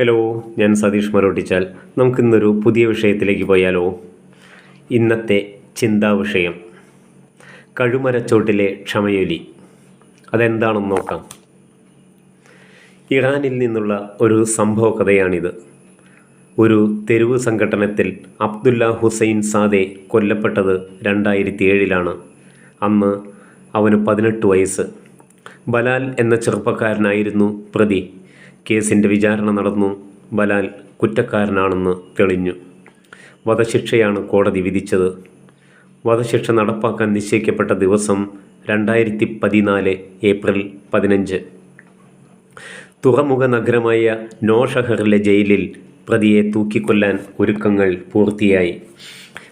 Hello ഞാൻ സതീഷ് മരോട്ടിച്ചാൽ. നമുക്കിന്നൊരു പുതിയ വിഷയത്തിലേക്ക് പോയാലോ? ഇന്നത്തെ ചിന്താ വിഷയം. കഴുമരച്ചോട്ടിലെ ക്ഷമയൊലി. അതെന്താണെന്ന് നോക്കാം. ഇറാനിൽ നിന്നുള്ള ഒരു സംഭവ കഥയാണിത് ഒരു തെരുവ് സംഘടനത്തിൽ അബ്ദുല്ല ഹുസൈൻ സാദെ കൊല്ലപ്പെട്ടത് രണ്ടായിരത്തി ഏഴിലാണ് അന്ന് അവന് പതിനെട്ട് വയസ്സ്. ബലാൽ എന്ന ചെറുപ്പക്കാരനായിരുന്നു പ്രതി. കേസിന്റെ വിചാരണ നടന്നു. ബലാൽ കുറ്റക്കാരനാണെന്ന് തെളിഞ്ഞു. വധശിക്ഷയാണ് കോടതി വിധിച്ചത്. വധശിക്ഷ നടപ്പാക്കാൻ നിശ്ചയിക്കപ്പെട്ട ദിവസം രണ്ടായിരത്തി പതിനാല് ഏപ്രിൽ പതിനഞ്ച്. തുറമുഖ നഗരമായ നോഷഹറിലെ ജയിലിൽ പ്രതിയെ തൂക്കിക്കൊല്ലാൻ ഒരുക്കങ്ങൾ പൂർത്തിയായി.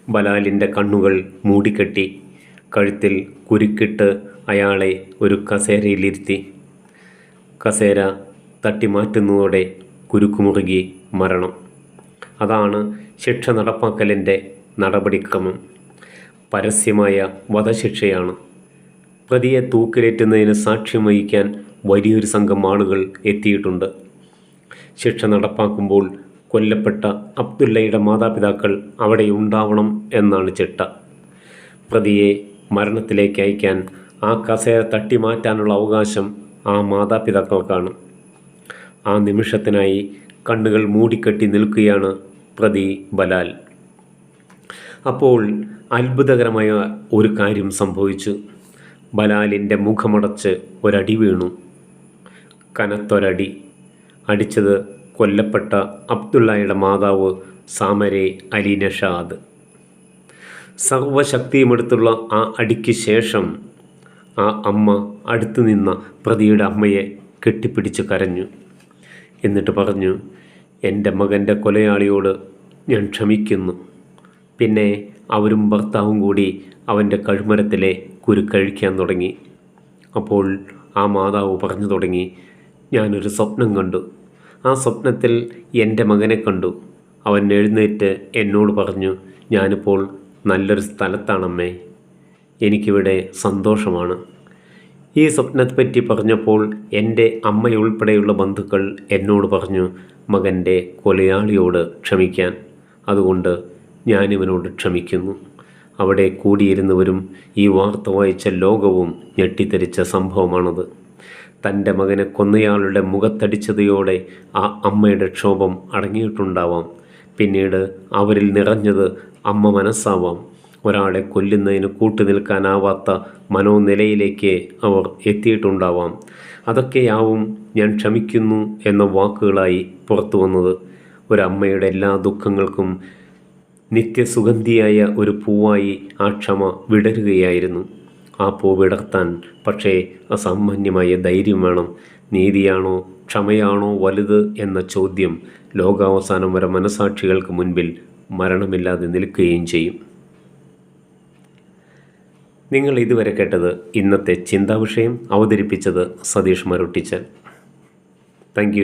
ബലാലിന്റെ കണ്ണുകൾ മൂടിക്കെട്ടി. കഴുത്തിൽ കുരുക്കിട്ട് അയാളെ ഒരു കസേരയിലിരുത്തി. കസേര തട്ടിമാറ്റുന്നതോടെ കുരുക്കുമുറുകി മരണം. അതാണ് ശിക്ഷ നടപ്പാക്കലിന്റെ നടപടിക്രമം. പരസ്യമായ വധശിക്ഷയാണ്. പ്രതിയെ തൂക്കിലേറ്റുന്നതിന് സാക്ഷ്യം വഹിക്കാൻ വലിയൊരു സംഘം ആളുകൾ എത്തിയിട്ടുണ്ട്. ശിക്ഷ നടപ്പാക്കുമ്പോൾ കൊല്ലപ്പെട്ട അബ്ദുല്ലയുടെ മാതാപിതാക്കൾ അവിടെ ഉണ്ടാവണം എന്നാണ് ചിട്ട. പ്രതിയെ മരണത്തിലേക്ക് അയക്കാൻ ആ കസേര തട്ടിമാറ്റാനുള്ള അവകാശം ആ മാതാപിതാക്കൾക്കാണ്. ആ നിമിഷത്തിനായി കണ്ണുകൾ മൂടിക്കെട്ടി നിൽക്കുകയാണ് പ്രതി ബലാൽ. അപ്പോൾ അത്ഭുതകരമായ ഒരു കാര്യം സംഭവിച്ചു. ബലാലിന്റെ മുഖമടച്ച് ഒരടി വീണു. കനത്തൊരടി. അടിച്ചത് കൊല്ലപ്പെട്ട അബ്ദുള്ളയുടെ മാതാവ് സാമരെ അലി നഷാദ്. സർവശക്തിയുമെടുത്തുള്ള ആ അടിക്ക് ശേഷം ആ അമ്മ അടുത്തു നിന്ന പ്രതിയുടെ അമ്മയെ കെട്ടിപ്പിടിച്ച് കരഞ്ഞു. എന്നിട്ട് പറഞ്ഞു എന്റെ മകന്റെ കൊലയാളിയോട് ഞാൻ ക്ഷമിക്കുന്നു. പിന്നെ അവരും ഭർത്താവും കൂടി അവന്റെ കഴുമരത്തിലെ കുരു കഴിക്കാൻ തുടങ്ങി. അപ്പോൾ ആ മാതാവ് പറഞ്ഞു തുടങ്ങി ഞാനൊരു സ്വപ്നം കണ്ടു. ആ സ്വപ്നത്തിൽ എന്റെ മകനെ കണ്ടു. അവൻ എഴുന്നേറ്റ് എന്നോട് പറഞ്ഞു ഞാനിപ്പോൾ നല്ലൊരു സ്ഥലത്താണമ്മേ. എനിക്കിവിടെ സന്തോഷമാണ്. ഈ സ്വപ്നത്തെപ്പറ്റി പറഞ്ഞപ്പോൾ എന്റെ അമ്മയുൾപ്പെടെയുള്ള ബന്ധുക്കൾ എന്നോട് പറഞ്ഞു മകന്റെ കൊലയാളിയോട് ക്ഷമിക്കാൻ. അതുകൊണ്ട് ഞാനിവനോട് ക്ഷമിക്കുന്നു. അവിടെ കൂടിയിരുന്നവരും ഈ വാർത്ത വായിച്ച ലോകവും ഞെട്ടിത്തെരിച്ച സംഭവമാണത്. തന്റെ മകനെ കൊന്നയാളുടെ മുഖത്തടിച്ചതയോടെ ആ അമ്മയുടെ ക്ഷോഭം അടങ്ങിയിട്ടുണ്ടാവാം. പിന്നീട് അവരിൽ നിറഞ്ഞത് അമ്മ മനസ്സാവാം. ഒരാളെ കൊല്ലുന്നതിന് കൂട്ടുനിൽക്കാനാവാത്ത മനോനിലയിലേക്ക് അവർ എത്തിയിട്ടുണ്ടാവാം. അതൊക്കെയാവും ഞാൻ ക്ഷമിക്കുന്നു എന്ന വാക്കുകളായി പുറത്തു വന്നത്. ഒരമ്മയുടെ എല്ലാ ദുഃഖങ്ങൾക്കും നിത്യസുഗന്ധിയായ ഒരു പൂവായി ആ ക്ഷമ വിടരുകയായിരുന്നു. ആ പൂ വിടർത്താൻ പക്ഷേ അസാമാന്യമായ ധൈര്യം വേണം. നീതിയാണോ ക്ഷമയാണോ വലുത് എന്ന ചോദ്യം ലോകാവസാനം വരെ മനസാക്ഷികൾക്ക് മുൻപിൽ മരണമില്ലാതെ നിൽക്കുകയും ചെയ്യും. നിങ്ങൾ ഇതുവരെ കേട്ടത് ഇന്നത്തെ ചിന്താവിഷയം അവതരിപ്പിച്ചത് സതീഷ് മരുട്ടിച്ചൻ. താങ്ക്